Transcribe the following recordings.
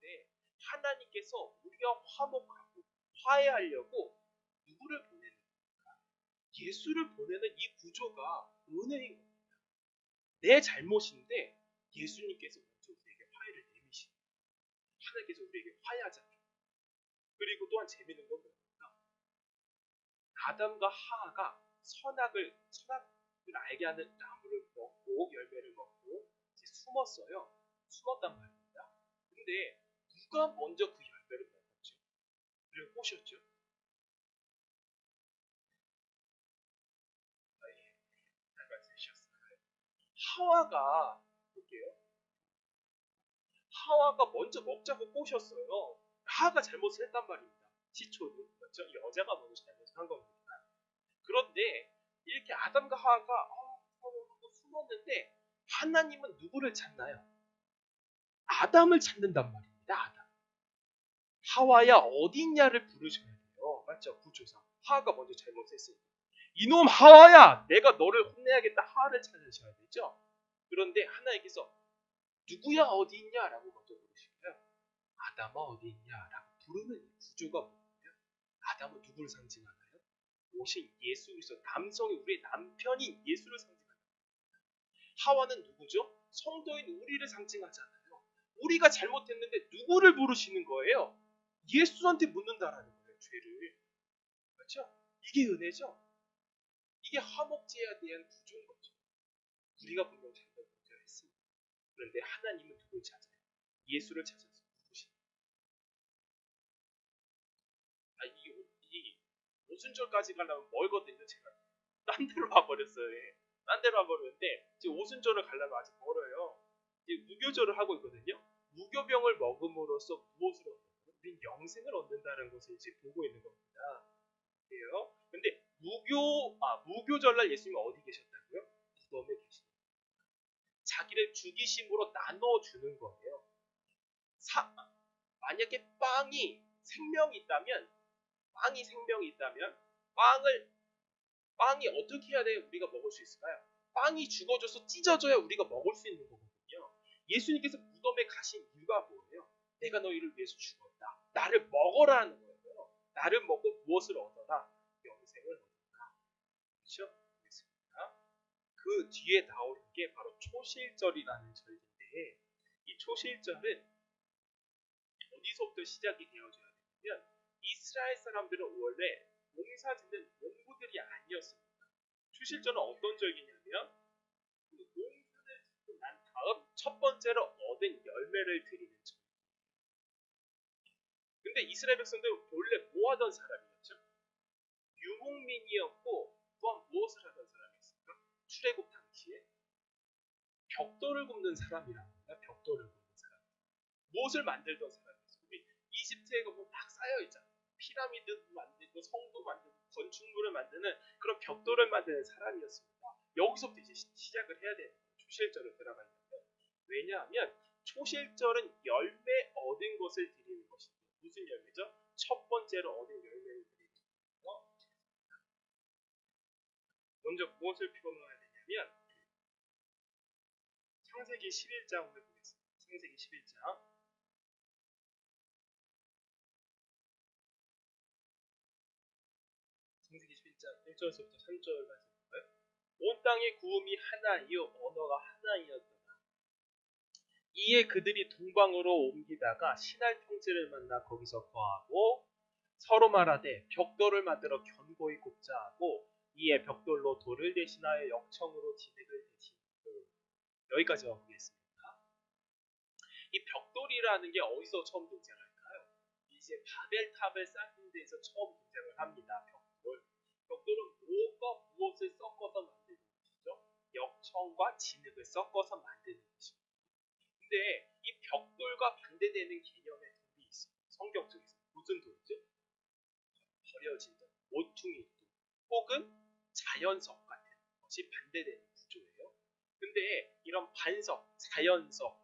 그런데 하나님께서 우리가 화목하고 화해하려고 누구를 보내는 겁니까? 예수를 보내는 이 구조가 은혜인 겁니다. 내 잘못인데 예수님께서 먼저 우리에게 화해를 거예요. 하나님께서 우리에게 화해하자. 그리고 또한 재밌는 건 뭡니까? 아담과 하하가 선악을 선악을 알게 하는 나무를 먹고 열매를 먹고 숨었어요. 숨었단 말입니다. 근데 누가 먼저 그 열매를 먹었죠? 그리고 꼬셨죠? 하와가 볼게요. 하와가 먼저 먹자고 꼬셨어요. 하와가 잘못을 했단 말입니다. 시초는 그렇죠? 여자가 먼저 잘못을 한 겁니다. 그런데 이렇게 아담과 하와가 어, 하고 숨었는데 하나님은 누구를 찾나요? 아담을 찾는단 말입니다. 아담. 하와야 어디 있냐를 부르셔야 돼요. 맞죠? 구조상. 하와가 먼저 잘못했으니까. 이놈 하와야! 내가 너를 혼내야겠다. 하와를 찾으셔야 되죠? 그런데 하나님께서 누구야 어디 있냐라고 먼저 부르시고요. 아담아 어디 있냐라고 부르는 이 구조가 뭐예요? 아담은 누구를 상징하나요? 오신 예수 그리스도 남성이 우리의 남편인 예수를 상징합니다. 하와는 누구죠? 성도인 우리를 상징하잖아요. 우리가 잘못했는데 누구를 부르시는 거예요? 예수한테 묻는다라는 거예요. 죄를. 그렇죠? 이게 은혜죠. 이게 화목제에 대한 구조인 거죠. 우리가 분명 잘못 문제했습니다. 그런데 하나님은 누굴 찾아요? 예수를 찾아서 부르십니다. 아, 이, 이 오순절까지 가려면 멀거든요. 제가 딴 데로 와버렸어요. 예. 딴 데로 와버렸는데 지금 오순절을 가려면 아직 멀어요. 이제 무교절을 하고 있거든요. 무교병을 먹음으로써 얻는 우린 영생을 얻는다는 것을 이제 보고 있는 겁니다. 그래요. 근데 무교 아 무교절날 예수님 어디 계셨다고요? 무덤에 계십니다. 자기를 죽이심으로 나눠 주는 거예요. 사, 만약에 빵이 생명이 있다면 빵이 생명이 있다면 빵을 빵이 어떻게 해야 돼 우리가 먹을 수 있을까요? 빵이 죽어져서 찢어져야 우리가 먹을 수 있는 거거든요. 예수님께서 무덤에 가신 이유가 뭐예요? 내가 너희를 위해서 죽었다. 나를 먹어라는 거예요. 나를 먹고 무엇을 얻어라? 영생을 얻어라. 그렇죠? 그렇습니다. 그 뒤에 나오는 게 바로 초실절이라는 절인데 이 초실절은 어디서부터 시작이 되어져야 되냐면 이스라엘 사람들은 원래 농사 짓는 농부들이 아니었습니다. 초실절은 어떤 절기냐면 그 농사를 짓고 난 다음 첫 번째로 얻은 열매를 드리는 절. 근데 이스라엘 백성들은 원래 뭐 하던 사람이었죠? 유목민이었고 또한 무엇을 하던 사람이었습니까? 출애굽 당시에 벽돌을 굽는 사람이랍니다. 벽돌을 굽는 사람. 무엇을 만들던 사람이었어요? 이집트에 가면 막 쌓여 있잖아요. 피라미드 만들고 성도 만들고 건축물을 만드는 그런 벽돌을 만드는 사람이었습니다. 여기서부터 이제 시작을 해야 돼요. 초실절을 들어가려면. 왜냐하면 초실절은 열매 얻은 것을 드리는. 무슨 열매죠? 첫 번째로 얻은 열매를 드리는 거. 먼저 무엇을 표현해야 되냐면 창세기 11장을 보겠습니다. 창세기 11장. 창세기 11장 1절에서부터 3절 말씀 볼까요? 온 땅의 구음이 하나이요 언어가 하나이었더라. 이에 그들이 동방으로 옮기다가 신할 평지를 만나 거기서 거하고 서로 말하되 벽돌을 만들어 견고히 굽자 하고 이에 벽돌로 돌을 대신하여 역청으로 진흙을 대신하고 여기까지 와보겠습니다. 이 벽돌이라는 게 어디서 처음 등장할까요? 이제 바벨탑을 쌓는 데서 처음 등장을 합니다. 벽돌. 벽돌은 무엇과 무엇을 섞어서 만드는 것이죠? 역청과 진흙을 섞어서 만드는. 근데 이 벽돌과 반대되는 개념의 돌이 있어요. 성경 쪽에서 무슨 돌이죠? 버려진 돌, 모퉁이 돌, 혹은 자연석 같은 것이 반대되는 구조예요. 근데 이런 반석, 자연석,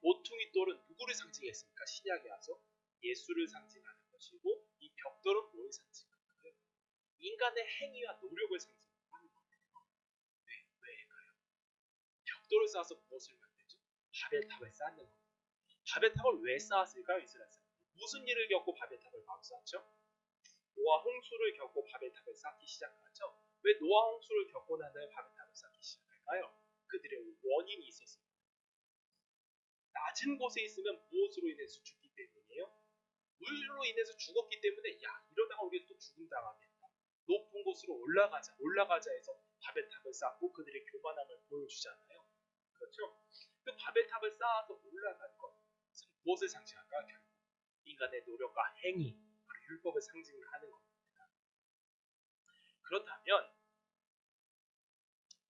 모퉁이 돌은 누구를 상징했습니까? 신약에 와서 예수를 상징하는 것이고 이 벽돌은 뭘 상징하나요? 인간의 행위와 노력을 상징하는 거예요. 왜? 왜일까요? 벽돌을 쌓아서 무엇을? 바벨탑을 쌓는 겁니다. 바벨탑을 왜 쌓았을까요? 이스라엘 무슨 일을 겪고 바벨탑을 바로 쌓았죠? 노아 홍수를 겪고 바벨탑을 쌓기 시작하죠. 왜 노아 홍수를 겪고 난 다음에 바벨탑을 쌓기 시작할까요? 그들의 원인이 있었습니다. 낮은 곳에 있으면 무엇으로 인해서 죽기 때문이에요? 물로 인해서 죽었기 때문에 야 이러다가 우리 또 죽음 당하겠다. 높은 곳으로 올라가자, 올라가자 해서 바벨탑을 쌓고 그들의 교만함을 보여주잖아요. 그렇죠? 그 바벨탑을 쌓아서 올라간 것, 무엇을 상징할까? 결국 인간의 노력과 행위, 바로 율법을 상징을 하는 겁니다. 그렇다면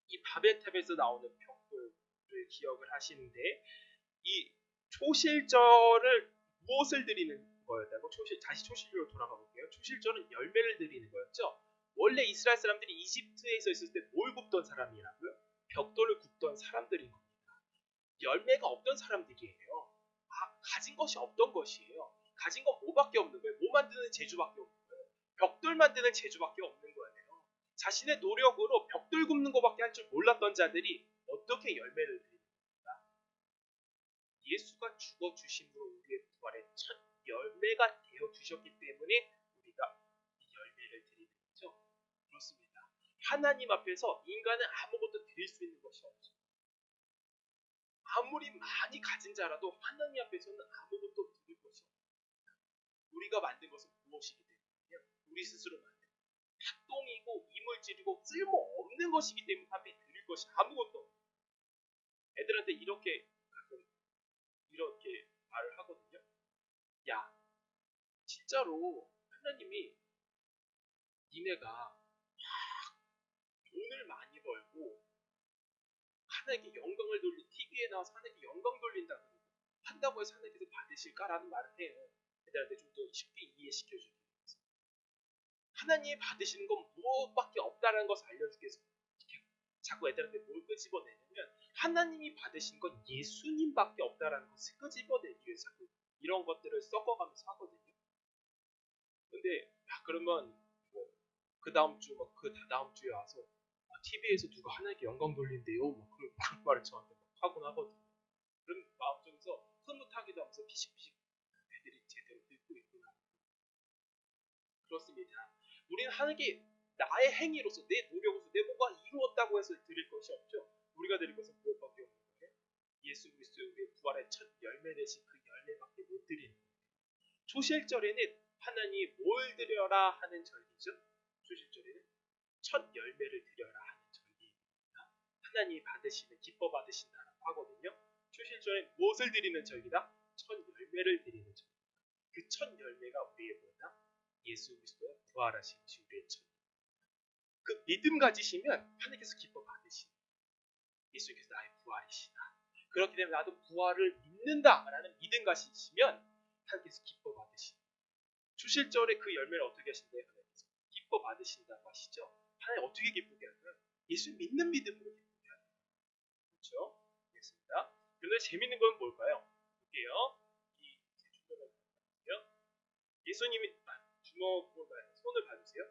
이 바벨탑에서 나오는 벽돌을 기억을 하시는데 이 초실절을 무엇을 드리는 거였다고? 초실 다시 초실절로 돌아가 볼게요. 초실절은 열매를 드리는 거였죠. 원래 이스라엘 사람들이 이집트에서 있을 때 뭘 굽던 사람이라고요? 벽돌을 굽던 사람들인 겁니다. 열매가 없던 사람들이에요. 아, 가진 것이 없던 것이에요. 가진 건 뭐밖에 없는 거예요? 뭐 만드는 재주밖에 없는 거예요. 벽돌 만드는 재주밖에 없는 거예요. 자신의 노력으로 벽돌 굽는 것밖에 할 줄 몰랐던 자들이 어떻게 열매를 드립니까? 예수가 죽어 주심으로 우리의 부활의 첫 열매가 되어 주셨기 때문에 우리가 이 열매를 드리는 거죠. 그렇습니다. 하나님 앞에서 인간은 아무것도 드릴 수 있는 것이 없죠. 아무리 많이 가진 자라도 하나님 앞에서는 아무것도 드릴 것이 없습니다. 우리가 만든 것은 무엇이기 때문에 우리 스스로 만든 탁동이고 이물질이고 쓸모없는 것이기 때문에 앞에 드릴 것이 아무것도 없어요. 애들한테 이렇게 가끔 이렇게 말을 하거든요. 야, 진짜로 하나님이 니네가 막 돈을 많이 하나님께 영광을 돌리 TV에 나와서 하나님께 영광 돌린다 그러고 한다고 해서 하나님께서 받으실까라는 말을 해요. 애들한테 좀 더 쉽게 이해시켜 주기 위해서. 하나님이 받으시는 건 무엇밖에 없다는 것을 알려주기 위해서 자꾸 애들한테 뭘 끄집어내냐면 하나님이 받으신 건 예수님밖에 없다라는 것을 끄집어내기 위해서 자꾸 이런 것들을 섞어가면서 하거든요. 근데 야 그러면 뭐 그 다음 주 막 그 다음 주에 와서 TV에서 누가 하나님께 영광 돌린대요. 뭐 그런 말을 저한테 막 하곤 하거든요. 그런 마음속에서 흐뭇하기도 하면서 피식피식 애들이 제대로 듣고 있구나. 그렇습니다. 우리는 하나님께 나의 행위로서 내 노력으로서 내 뭔가 이루었다고 해서 드릴 것이 없죠. 우리가 드릴 것은 무엇밖에 없는 거예요? 예수 그리스도의 우리의 부활의 첫 열매 대신 그 열매밖에 못 드리는. 초실절에는 하나님이 뭘 드려라 하는 절기죠. 초실절에는 첫 열매를 드려라 하나님이 받으시는 기뻐 받으신다라고 하거든요. 초실절에 무엇을 드리는 절기다? 첫 열매를 드리는 절기. 그첫 열매가 우리의 뭐다? 예수 그리스도의 부활하신 것이 우리의 첫. 그 믿음 가지시면 하나님께서 기뻐 받으시. 예수께서 나의 부활이시다. 그렇기 때문에 나도 부활을 믿는다라는 믿음 가지시면 하나님께서 기뻐 받으시. 초실절에 그 열매를 어떻게 하신대요? 하나님께서 기뻐 받으신다고 하시죠. 하나님 어떻게 기쁘게 하나요? 예수 믿는 믿음으로 하는 그렇죠? 알겠습니다. 그런데 재밌는 건 뭘까요? 볼게요. 이 주먹을 봐주세요. 예수님이 아, 주먹을 봐 손을 봐주세요.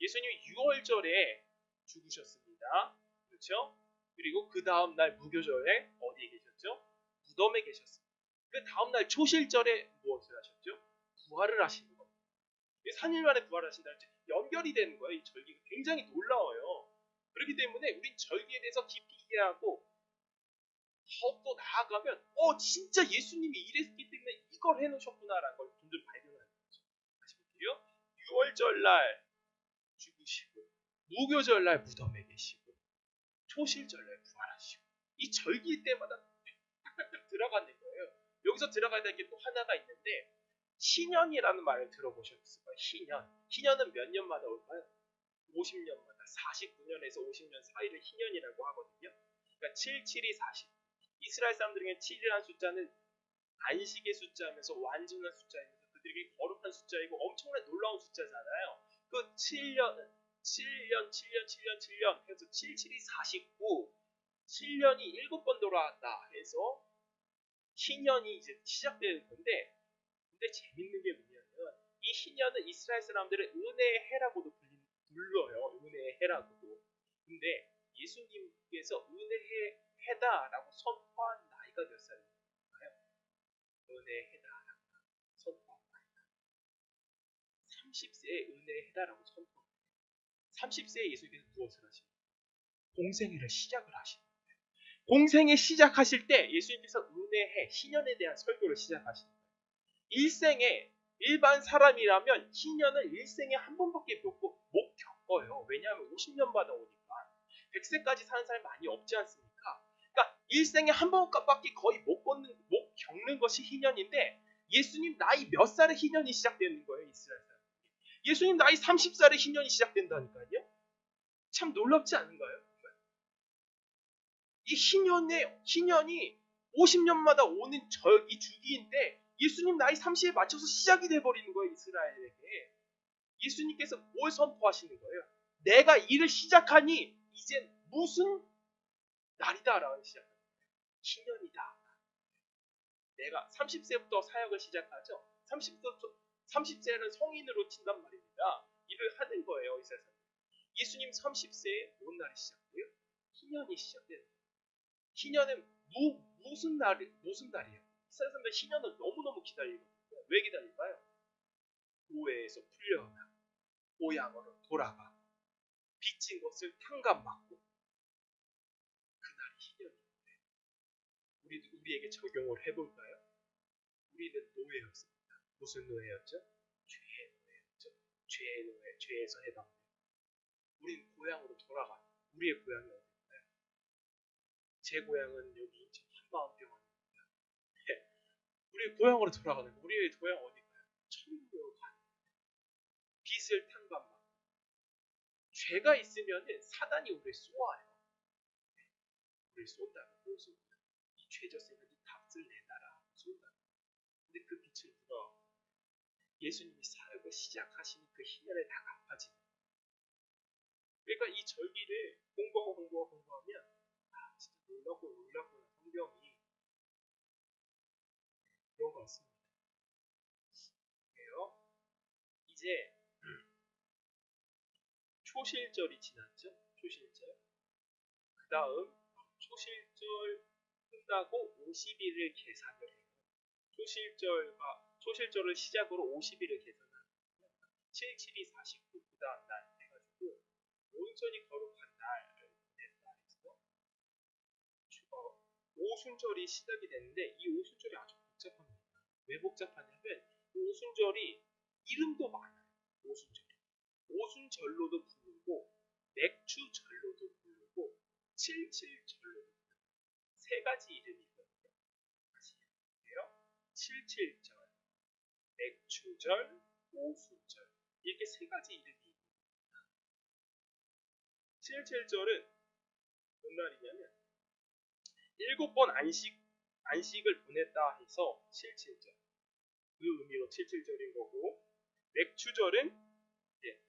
예수님이 6월절에 죽으셨습니다. 그렇죠? 그리고 그 다음 날 무교절에 어디에 계셨죠? 무덤에 계셨습니다. 그 다음 날 초실절에 무엇을 하셨죠? 부활을 하시는 겁니다. 3일 만에 부활하신다는 연결이 되는 거예요. 이 절기가 굉장히 놀라워요. 그렇기 때문에 우린 절기에 대해서 깊이 이해하고 더욱더 나아가면 어 진짜 예수님이 이랬기 때문에 이걸 해놓으셨구나라는 걸 점점 발견하는 거죠. 다시 볼게요. 6월절 날 죽으시고 무교절 날 무덤에 계시고 초실절 날 부활하시고 이 절기 때마다 딱딱딱 들어가는 거예요. 여기서 들어가야 될 게 또 하나가 있는데 희년이라는 말을 들어보셨을 거예요. 희년. 희년은 몇 년마다 올까요? 50년마다 49년에서 50년 사이를 희년이라고 하거든요. 그러니까 7, 7이 40. 이스라엘 사람들에게 7이라는 숫자는 안식의 숫자면서 완전한 숫자이면서 그들에게 거룩한 숫자이고 엄청난 놀라운 숫자잖아요. 그 7년, 7년, 7년, 7년, 7년 해서 7, 7이 49. 7년이 7번 돌아왔다 해서 희년이 이제 시작되는 건데 근데 재밌는 게 뭐냐면 이 희년은 이스라엘 사람들은 은혜의 해라고도 불러요. 은혜의 해라고도. 근데 예수님께서 은혜의 해다라고 선포한 나이가 몇 살인가요? 은혜해다라고 선포합니다. 30세에 은혜해다라고 선포합니다. 30세에 예수님께서 무엇을 하십니까? 공생애를 시작을 하십니다. 공생애 시작하실 때 예수님께서 은혜해 신년에 대한 설교를 시작하십니다. 일생에 일반 사람이라면 신년을 일생에 한 번밖에 못, 못 겪어요. 왜냐하면 50년마다 오니까 100세까지 사는 사람이 많이 없지 않습니까? 일생에 한 번밖에 거의 못 걷는 못 겪는 것이 희년인데 예수님 나이 몇 살에 희년이 시작되는 거예요, 이스라엘 사람. 예수님 나이 30살에 희년이 시작된다니까요. 참 놀랍지 않은가요? 이 희년의 희년이 50년마다 오는 저이 주기인데 예수님 나이 30에 맞춰서 시작이 돼 버리는 거예요, 이스라엘에게. 예수님께서 뭘 선포하시는 거예요? 내가 일을 시작하니 이제 무슨 날이다라는 시작. 희년이다. 내가 30세부터 사역을 시작하죠. 30세부터 30세는 성인으로 친단 말입니다. 일을 하는 거예요, 이 세상. 예수님 30세에 뭔 날이 시작돼요? 희년이 시작돼요. 희년은 무, 무슨 날, 무슨 날이에요? 사람들 희년을 너무너무 기다리거든요. 왜 기다릴까요? 노예에서 풀려나 고향으로 돌아가 빚진 것을 탕감받고 우리 우리에게 적용을 해볼까요? 우리는 노예였습니다. 무슨 노예였죠? 죄의 노예였죠. 죄의 노예, 죄에서 해방. 우리는 고향으로 돌아가. 우리의 고향이 어디일까요? 제 고향은 여기 인천 한마음병원입니다. 네. 우리 고향으로 돌아가는 거. 우리의 고향 어디일까요? 천국으로 가는 빚을 탕감받고 죄가 있으면은 사단이 우리를 쏘아요. 네. 우리를 쏜다고 죄졌으니까 네 값을 내놔라 쏜다. 근데 그 빛을 누가 예수님이 사역을 시작하시는 그 희년에 다 갚아지는 그러니까 이 절기를 공부하고 공부하고 공부하면 아 진짜 놀랍고 놀랍구나 성경이 그런 것 같습니다. 그래요. 이제 초실절이 지났죠. 초실절. 그 다음 초실절 끝나고 50일을 계산을 해요. 초실절과 초실절을 시작으로 50일을 계산하면 7, 7이 49, 그 다음 날 해가지고 온전히 거룩한 날을 해서 어, 오순절이 시작이 되는데 이 오순절이 아주 복잡합니다. 왜 복잡하냐면 이 오순절이 이름도 많아요. 오순절이. 오순절로도 부르고 맥주절로도 부르고 칠칠절로도 세 가지 이름이 있거든요. 해볼게요. 칠칠절, 맥주절, 오순절 이렇게 세 가지 이름이 있습니다. 칠칠절은 뭔 날이냐면 일곱 번 안식 안식을 보냈다 해서 칠칠절 그 의미로 칠칠절인 거고 맥주절은 예,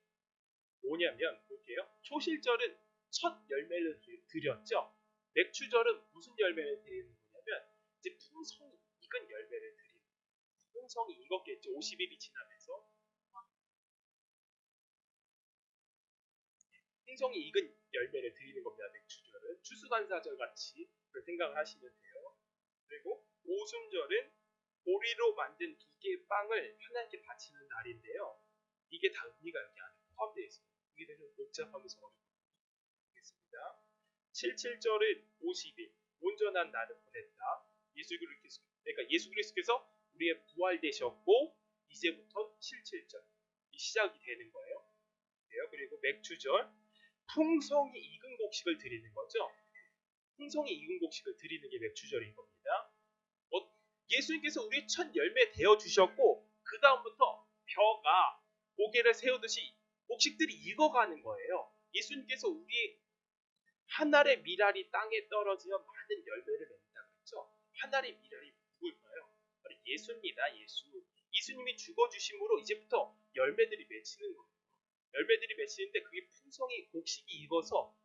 뭐냐면 볼게요. 초실절은 첫 열매를 드렸죠. 맥주절은 무슨 열매를 드리는 거냐면 이제 풍성이 익은 열매를 드리는 풍성이 익었겠죠. 50일이 지나면서 풍성이 익은 열매를 드리는 겁니다. 맥주절은 추수감사절 같이 생각을 하시면 돼요. 그리고 오순절은 보리로 만든 두 개의 빵을 하나님께 바치는 날인데요. 이게 다 의미가 여기 안에 포함되어 있습니다. 이게 좀 복잡하면서 어렵겠습니다. 77절은 50일 온전한 날을 보냈다. 예수 그리스도 그러니까 예수 그리스도께서 우리의 부활 되셨고 이제부터 77절 이 시작이 되는 거예요. 그리고 맥주절 풍성이 익은 곡식을 드리는 거죠. 풍성이 익은 곡식을 드리는 게 맥주절인 겁니다. 어, 예수님께서 우리의 첫 열매 되어 주셨고 그 다음부터 벼가 고개를 세우듯이 곡식들이 익어가는 거예요. 예수님께서 우리 한 알의 미랄이 땅에 떨어지면 많은 열매를 맺는다 그랬죠. 한 알의 미랄이 누굴까요? 바로 예수입니다. 예수. 예수님이 죽어 주심으로 이제부터 열매들이 맺히는 거예요. 열매들이 맺히는데 그게 풍성이 곡식이 익어서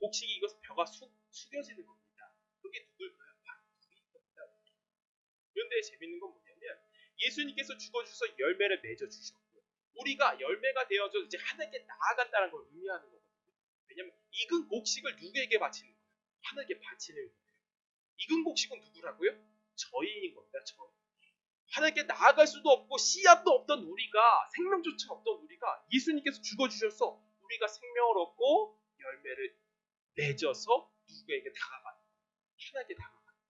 곡식이 익어서 벼가 숙, 숙여지는 겁니다. 그게 누굴까요? 바로 우리인 겁니다. 그런데 재밌는 건 뭐냐면 예수님께서 죽어 주셔서 열매를 맺어 주셨고 우리가 열매가 되어져 이제 하나님께 나아간다는 걸 의미하는 거거든요. 왜냐면 익은 곡식을 누구에게 바치는 거예요? 하나님께 바치는 거예요. 익은 곡식은 누구라고요? 저희인 겁니다. 저희. 하나님께 나아갈 수도 없고 씨앗도 없던 우리가 생명조차 없던 우리가 예수님께서 죽어주셔서 우리가 생명을 얻고 열매를 맺어서 누구에게 다가가는. 하나님께 다가가는.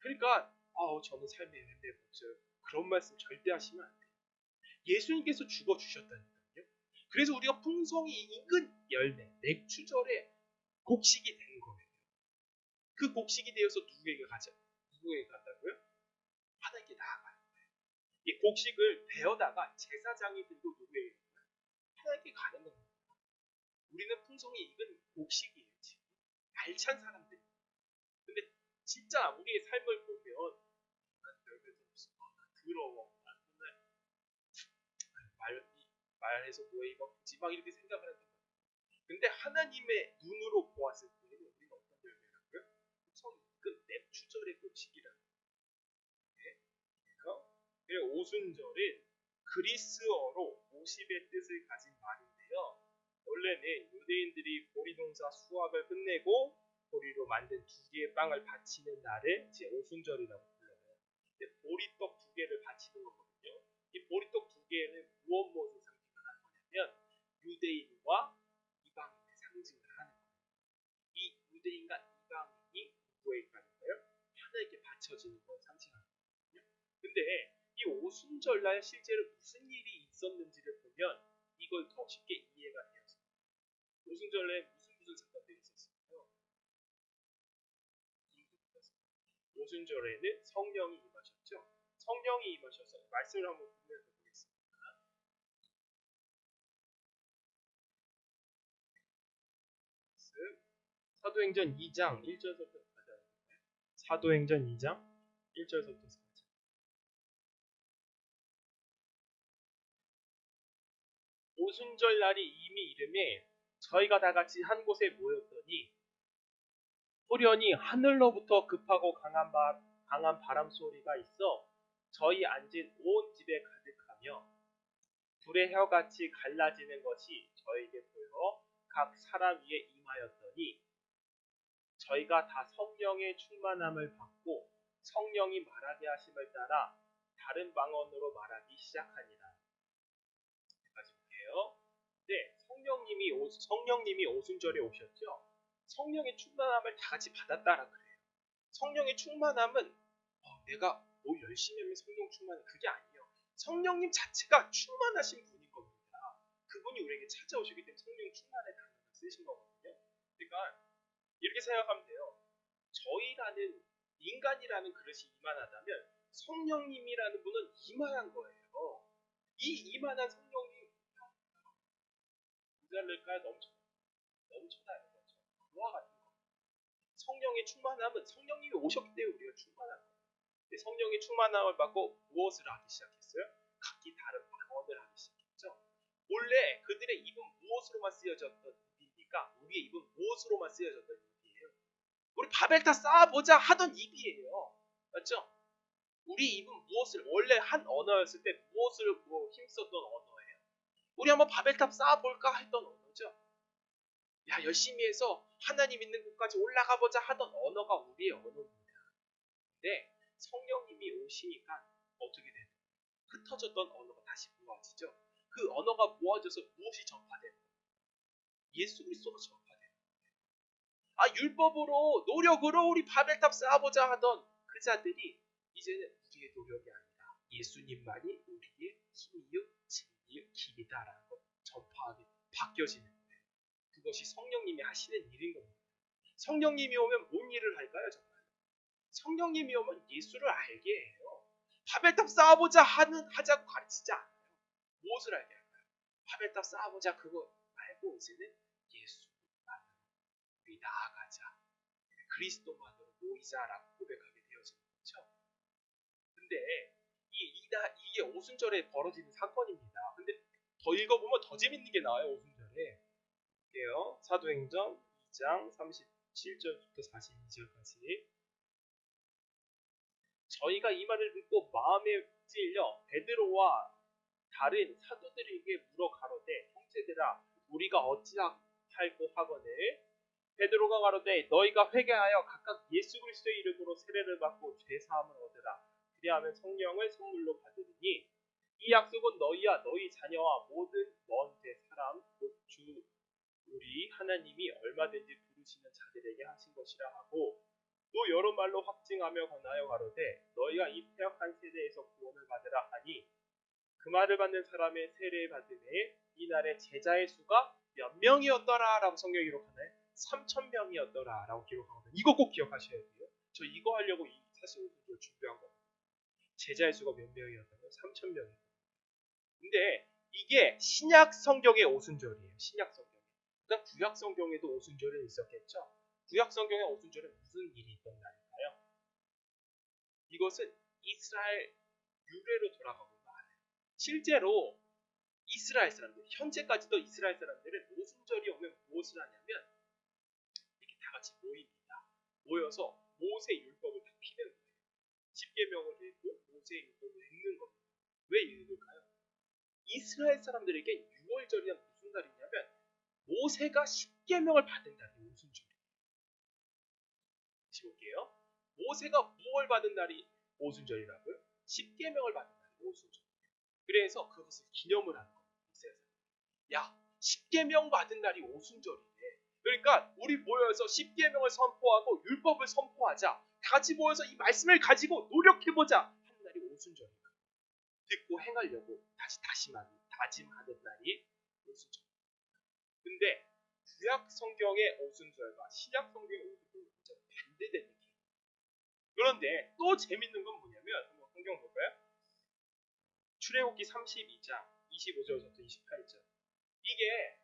그러니까 아우 저는 삶의 열매가 없어요. 그런 말씀 절대 하시면 안 돼요. 예수님께서 죽어주셨다니까요. 그래서 우리가 풍성이 익은 열매, 맥주절의 곡식이 된 거예요. 그 곡식이 되어서 누구에게 가자? 누구에게 간다고요? 하나님께 나아가는 거예요. 이 곡식을 베어다가 제사장이 들고 누구에게 가요? 하나님께 가는 겁니다. 우리는 풍성이 익은 곡식이에요. 지금. 알찬 사람들. 근데 진짜 우리의 삶을 보면 난 열매도 없어. 난 더러워. 말해서 뭐해 이거 지방 이렇게 생각을 했던 거예요. 근데 하나님의 눈으로 보았을 때는 우리가 어떤 열매라고요? 익은 냅추절의 곡식이라는 거예요. 그래서 그 오순절은 그리스어로 50의 뜻을 가진 말인데요. 원래는 유대인들이 보리농사 수확을 끝내고 보리로 만든 두 개의 빵을 바치는 날을 이제 오순절이라고 불러요. 근데 보리떡 두 개를 바치는 거거든요. 이 보리떡 두 개는 무엇 무엇을 거냐면 유대인과 이방인의 상징을 하는 거예요. 이 유대인과 이방인이 누구에게 가는 거예요? 하나님께 바쳐지는 걸 상징하는 거거든요. 근데 이 오순절날 실제로 무슨 일이 있었는지를 보면 이걸 더 쉽게 이해가 되어서 오순절에 무슨 무슨 사건들이 있었을까요? 오순절에는 성령이 임하셨죠. 성령이 임하셔서 말씀을 한번 보면서 보겠습니다. 사도행전 2장 1절부터 4절. 사도행전 2장 1절부터 4절. 오순절 날이 이미 이름에 저희가 다 같이 한 곳에 모였더니 호련히 하늘로부터 급하고 강한, 바, 강한 바람 소리가 있어 저희 앉은 온 집에 가득하며 불의 혀같이 갈라지는 것이 저에게 보여 각 사람 위에 임하였더니 저희가 다 성령의 충만함을 받고 성령이 말하게 하심을 따라 다른 방언으로 말하기 시작하니라. 여기까지 볼게요. 네, 성령님이 오, 성령님이 오순절에 오셨죠. 성령의 충만함을 다 같이 받았다라 그래요. 성령의 충만함은 어, 내가 뭐 열심히 하면 성령 충만 그게 아니에요. 성령님 자체가 충만하신 분인 겁니다. 그분이 우리에게 찾아오시기 때문에 성령 충만의 단어를 쓰신 거거든요. 그러니까 이렇게 생각하면 돼요. 저희라는 인간이라는 그릇이 이만하다면 성령님이라는 분은 이만한 거예요. 이 이만한 성령님 모자랄까요? 넘쳐 넘쳐나는 거죠. 그와 같은 거. 성령의 충만함은 성령님이 오셨기 때문에 우리가 충만한 거예요. 성령의 충만함을 받고 무엇을 하기 시작했어요? 각기 다른 방언을 하기 시작했죠. 원래 그들의 입은 무엇으로만 쓰여졌던 입입니까? 우리의 입은 무엇으로만 쓰여졌던 입이에요? 우리 바벨 다 쌓아보자 하던 입이에요. 맞죠? 우리 입은 무엇을 원래 한 언어였을 때 무엇을 뭐 힘썼던 언어예요? 우리 한번 바벨탑 쌓아볼까 했던 언어죠. 야 열심히 해서 하나님 있는 곳까지 올라가 보자 하던 언어가 우리의 언어입니다. 근데 성령님이 오시니까 어떻게 되는? 흩어졌던 언어가 다시 모아지죠. 그 언어가 모아져서 무엇이 전파되는? 예수 그리스도가 거예요. 아 율법으로 노력으로 우리 바벨탑 쌓아보자 하던 그 자들이 이제는 우리의 노력이 아니라 예수님만이 우리의 힘이요 진리요 길이다라는 걸 전파하게 바뀌어지는 거예요. 그것이 성령님이 하시는 일인 겁니다. 성령님이 오면 뭔 일을 할까요, 정말? 성령님이 오면 예수를 알게 해요. 바벨탑 쌓아보자 하는 하자고 가르치지 않아요. 무엇을 알게 할까요? 바벨탑 쌓아보자 그거 말고 이제는 나아가자. 그리스도만으로 모이자라고 고백하게 되어지는 거죠. 근데 이, 이게 오순절에 벌어지는 사건입니다. 근데 더 읽어보면 더 재밌는 게 나와요, 오순절에. 볼게요. 사도행전 2장 37절부터 42절까지. 저희가 이 말을 듣고 마음에 찔려 베드로와 다른 사도들에게 물어 가로되 형제들아 우리가 어찌할고 하거늘 베드로가 가로되 너희가 회개하여 각각 예수 그리스도의 이름으로 세례를 받고 죄 사함을 얻으라. 그리하면 성령을 선물로 받으리니 이 약속은 너희와 너희 자녀와 모든 먼데 사람 곧 주 우리 하나님이 얼마든지 부르시는 자들에게 하신 것이라 하고 또 여러 말로 확증하며 권하여 가로되 너희가 이 폐역한 세대에서 구원을 받으라 하니 그 말을 받는 사람의 세례 받음에 이날의 제자의 수가 몇 명이었더라라고 성경이 기록하나요? 3천 명이었더라라고 기록하거든요. 이거 꼭 기억하셔야 돼요. 저 이거 하려고 이 사실 오늘 준비한 겁니다. 제자의 수가 몇 명이었다고요? 3천 명이요. 근데 이게 신약 성경의 오순절이에요. 신약 성경. 그러니까 구약 성경에도 오순절은 있었겠죠. 구약 성경의 오순절은 무슨 일이 있던 날일까요? 이것은 이스라엘 유래로 돌아가고 말해요. 실제로 이스라엘 사람들, 현재까지도 이스라엘 사람들은 오순절이 오면 무엇을 하냐면 같이 모입니다. 모여서 모세 율법을 다 피는 거예요. 십계명을 읽고 모세 율법을 읽는 겁니다. 왜 읽을까요? 이스라엘 사람들에게 6월절이란 무슨 날이냐면 모세가 십계명을 받은 날이 오순절이에요. 다시 볼게요. 모세가 무엇을 받은 날이 오순절이라고요? 십계명을 받은 날이 오순절. 그래서 그것을 기념을 하는 거예요. 야, 십계명 받은 날이 오순절이네. 그러니까 우리 모여서 십계명을 선포하고 율법을 선포하자. 다 같이 모여서 이 말씀을 가지고 노력해보자. 하는 날이 오순절이에요. 듣고 행하려고 다시 다시만 다짐하는 날이 오순절. 근데 구약 성경의 오순절과 신약 성경의 오순절은 반대된 느낌. 그런데 또 재밌는 건 뭐냐면 한번 성경 볼까요? 출애굽기 32장 25절부터 28절. 이게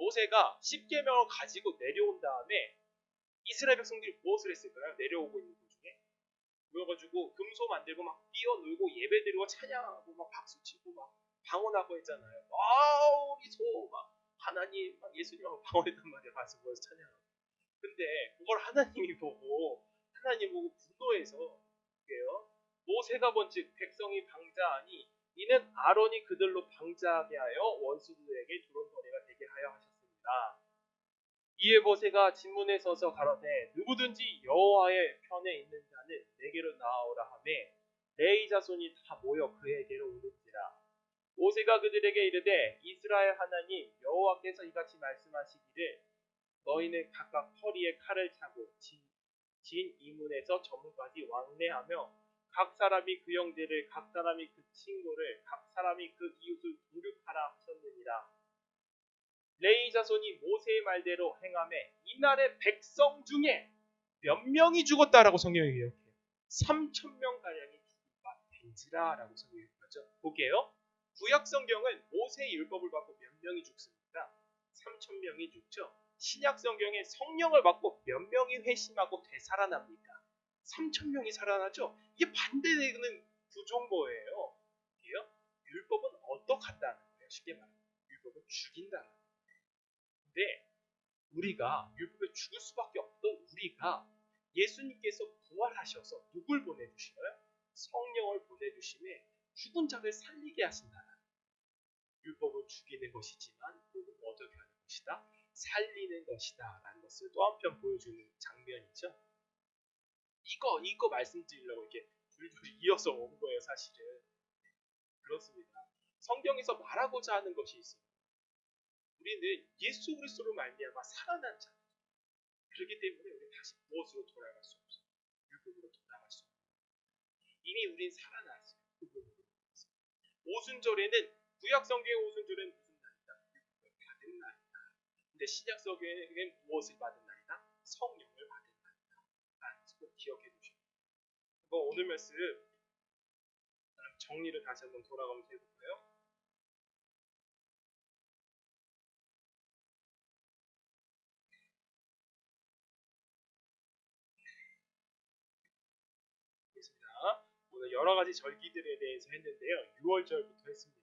모세가 십계명을 가지고 내려온 다음에 이스라엘 백성들이 무엇을 했을까요? 내려오고 있는 도중에 모여가지고 금소 만들고 막 뛰어놀고 예배드리고 찬양하고 막 박수치고 막 방언하고 했잖아요. 아 우리 소막 하나님 막 예수님하고 방언했단 말이야. 가서 모여서 찬양하고. 근데 그걸 하나님이 보고 하나님 보고 분노해서 그게요. 모세가 본즉 백성이 방자하니 이는 아론이 그들로 방자하게 하여 원수들에게 조롱거리가 되게 하여 하셨 습니다. 이에 모세가 진문에 서서 가로되 누구든지 여호와의 편에 있는 자는 내게로 나오라 하매 레이 자손이 다 모여 그에게로 오는지라 모세가 그들에게 이르되 이스라엘 하나님 여호와께서 이같이 말씀하시기를 너희는 각각 허리에 칼을 차고 진, 진 이문에서 저문까지 왕래하며 각 사람이 그 형제를 각 사람이 그 친구를 각 사람이 그 이웃을 도륙하라 하셨느니라 레이 자손이 모세의 말대로 행함에 이날의 백성 중에 몇 명이 죽었다라고 성경이 기록해요. 3천 명 가량이 바 된지라라고 성경이 기록하죠. 볼게요. 구약 성경은 모세의 율법을 받고 몇 명이 죽습니까? 3천 명이 죽죠. 신약 성경에 성령을 받고 몇 명이 회심하고 되살아납니까? 3천 명이 살아나죠. 이게 반대되는 구조인 거예요. 이게요. 율법은 어떡한다는 거예요. 쉽게 말하면 율법은 죽인다는 거예요. 근데 우리가 율법에 죽을 수밖에 없던 우리가 예수님께서 부활하셔서 누굴 보내주시나요? 성령을 보내주심에 죽은 자를 살리게 하신다. 율법을 죽이는 것이지만 복은 어떻게 하는 것이다? 살리는 것이다. 라는 것을 또 한편 보여주는 장면이죠. 이거, 이거 말씀드리려고 이렇게 줄줄이 이어서 온 거예요, 사실은. 그렇습니다. 성경에서 말하고자 하는 것이 있습니다. 우리는 예수 그리스도로 말미암아 살아난 자. 그렇기 때문에 우리 다시 무엇으로 돌아갈 수 없어요. 율법으로 돌아갈 수 없어요. 이미 우린 살아났어요. 율법으로. 오순절에는 구약 성경의 오순절은 무슨 날이다? 율법을 받은 날이다. 근데 신약 성경에는 무엇을 받은 날이다? 성령을 받은 날이다. 라는 것을 꼭 기억해 두시고. 뭐 오늘 말씀 정리를 다시 한번 돌아가면서 해볼까요? 있습니다. 오늘 여러 가지 절기들에 대해서 했는데요. 6월절부터 했습니다.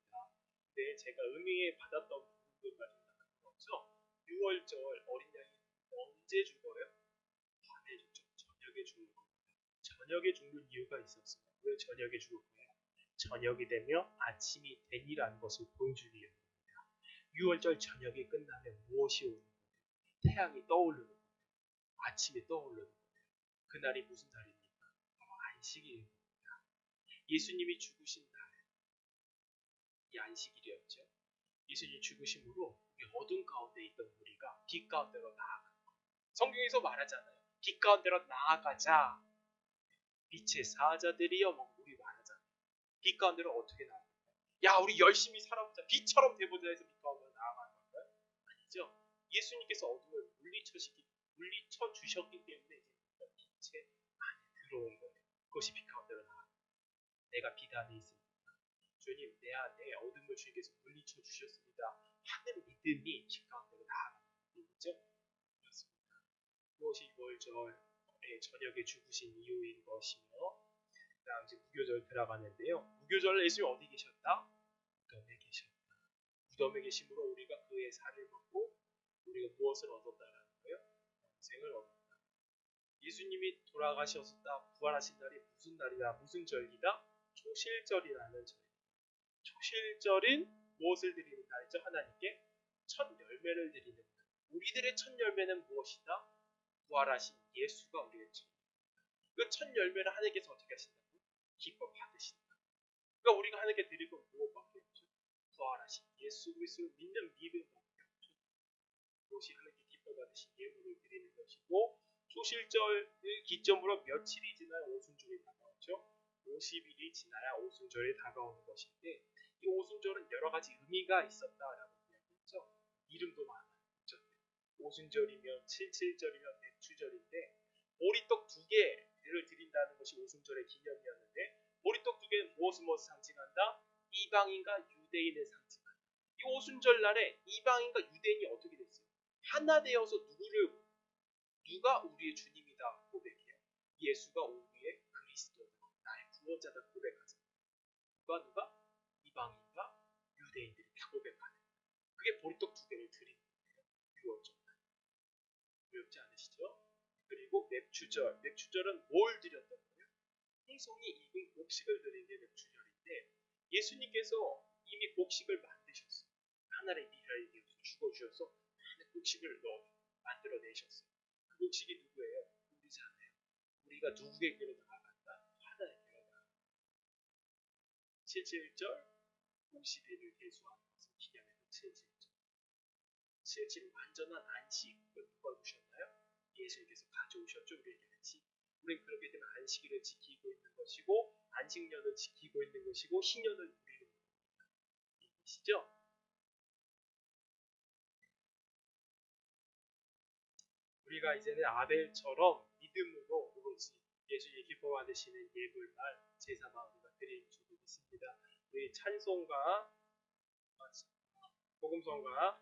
근데 제가 의미에 받았던 부분들만 좀 나눴죠. 6월절 어린 양이 언제 죽어요? 밤에 죽죠. 저녁에 죽는 겁니다. 저녁에 죽는 이유가 있었습니다. 왜 저녁에 죽을 거예요? 저녁이 되며 아침이 되니라는 것을 보여주기 위함입니다. 6월절 저녁이 끝나면 무엇이 오는 거예요? 태양이 떠오르는 거예요. 아침에 떠오르는 거예요. 그날이 무슨 날입니까? 바로 안식일입니다. 예수님이 죽으신 날. 이 안식일이었죠. 예수님이 죽으심으로 우리 어둠 가운데 있던 우리가 빛 가운데로 나아간 거예요. 성경에서 말하잖아요. 빛 가운데로 나아가자. 빛의 사자들이여 뭐 우리 말하잖아요. 빛 가운데로 어떻게 나아가요? 야 우리 열심히 살아보자. 빛처럼 되보자 해서 빛 가운데로 나아가는 건가요? 아니죠. 예수님께서 어둠을 물리쳐시기 물리쳐 주셨기 때문에 빛의 안에 들어온 거예요. 그것이 빛 가운데로 나아가. 내가 빛 안에 있습니다. 주님 내 안에 어둠을 주님께서 물리쳐 주셨습니다. 하는 믿음이 빛 가운데로 나아가는 믿음이죠. 그렇습니다. 그것이 6월절의 저녁에 죽으신 이유인 것이며 그 다음 이제 무교절 들어가는데요. 무교절 예수님 어디 계셨다? 무덤에 계셨다. 무덤에 계심으로 우리가 그의 살을 먹고 우리가 무엇을 얻었다라는 거예요? 영생을 얻었다. 예수님이 돌아가셨다, 부활하신 날이 무슨 날이다, 무슨 절기다? 초실절이라는 절. 초실절은 무엇을 드리는 날이죠? 하나님께 첫 열매를 드리는 날. 우리들의 첫 열매는 무엇이다? 부활하신 예수가 우리의 첫. 그 첫 열매를 하나님께서 어떻게 하신다고? 기뻐 받으신다. 그러니까 우리가 하나님께 드릴 건 무엇밖에 없죠? 부활하신 예수 그리스도를 믿는 믿음밖에 없죠. 그것이 하나님께 기뻐 받으신 예물을 드리는 것이고 초실절을 기점으로 며칠이 지나야 오순절이 다가오죠. 50일이 지나야 오순절이 다가오는 것인데 이 오순절은 여러 가지 의미가 있었다라고 이야기했죠. 이름도 많아요. 오순절이면 칠칠절이면 맥주절인데 보리떡 두 개를 드린다는 것이 오순절의 기념이었는데 보리떡 두 개는 무엇을 무엇을 상징한다? 이방인과 유대인을 상징한다. 이 오순절 날에 이방인과 유대인이 어떻게 됐어요? 하나 되어서 누구를 누가 우리의 주님이다 고백해요. 예수가 우리의 그리스도다. 구원자다 고백하죠. 누가 누가? 이방인과 유대인들이 다 고백하는 그게 보리떡 두 개를 드리는 거예요. 6월절 날. 어렵지 않으시죠? 그리고 맥주절. 맥주절은 뭘 드렸던 거예요? 풍성이 익은 곡식을 드리는 게 맥주절인데 예수님께서 이미 곡식을 만드셨어요. 하나의 미라에 대해서 죽어주셔서 많은 곡식을 넣어 만들어내셨어요. 그 곡식이 누구예요? 우리잖아요. 우리가 누구에게로 나아간 77절 50일을 계수하는 것을 기념해서 77절 77 완전한 안식을 누가 주셨나요? 예수님께서 가져오셨죠 우리에게는 지 우리는 그렇게 되면 안식일을 지키고 있는 것이고 안식년을 지키고 있는 것이고 신년을 누리는. 이해시죠? 우리가 이제는 아벨처럼 믿음으로 오로지 예수님이 기뻐 받으시는 예불날 제사만 우리가 드릴 줄 믿습니다. 우리 찬송가 복음성가